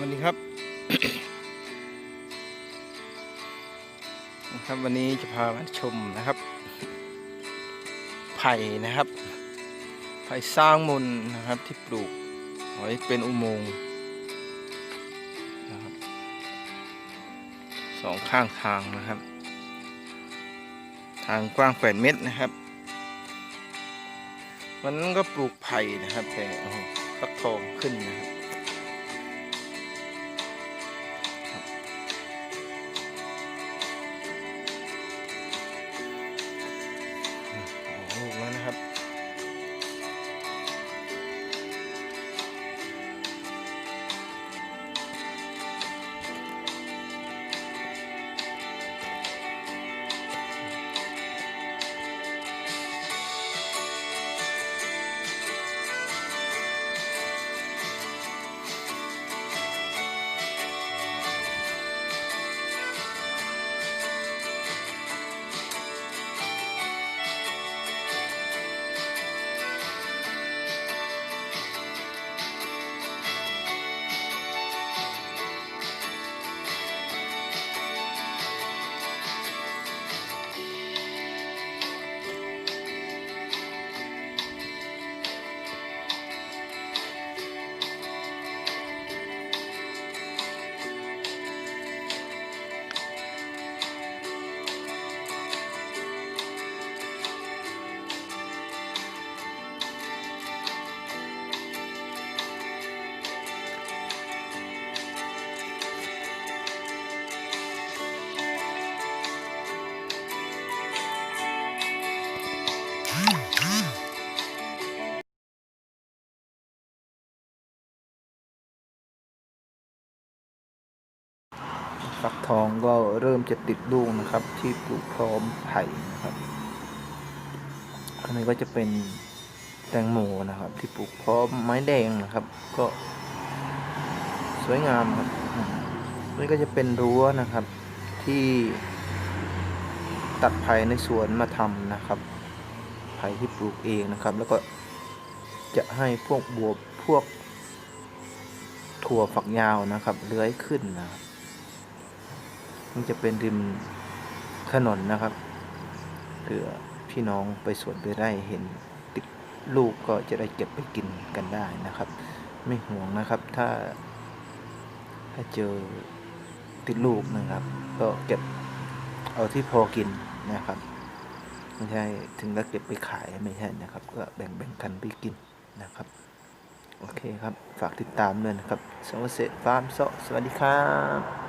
วัสดีครับนะครับ วันนี้จะพามาชมนะครับ ไผ่นะครับ ไผ่สร้างมุนนะครับที่ปลูกไว้เป็นอุโมงค์นะครับสองข้างทางนะครับ ทางกว้างแปดเมตรนะครับ วันนั้นก็ปลูกไผ่นะครับแต่ฟักทองขึ้นนะครับ ฟักทองก็เริ่มจะติดลูกนะครับ ที่ปลูกพร้อมไผ่นะครับอันนี้ก็จะเป็นแตงโมนะครับ ที่ปลูกพร้อมไม้แดงนะครับ ก็สวยงามครับนี่ก็จะเป็นรั้วนะครับ ที่ตัดไผ่ในสวนมาทำนะครับ ไผ่ที่ปลูกเองนะครับ แล้วก็จะให้พวกบวบพวกถั่วฝักยาวนะครับเลื้อยขึ้นนะครับ นจะเป็นริมถนนนะครับเผื่อพี่น้องไปสวนไปไร่เห็นติดลูกก็จะได้เก็บไปกินกันได้นะครับ ไม่ห่วงนะครับถ้า ถ้าเจอติดลูกนะครับ ก็เก็บเอาที่พอกินนะครับไม่ใช่ถึงแล้วเก็บไปขายไม่ใช่นะครับ ก็แบ่งแบ่งกันไปกินนะครับ โอเคครับ ฝากติดตามด้วยนะครับสวัสดีฟาร์มโซสวัสดีครับ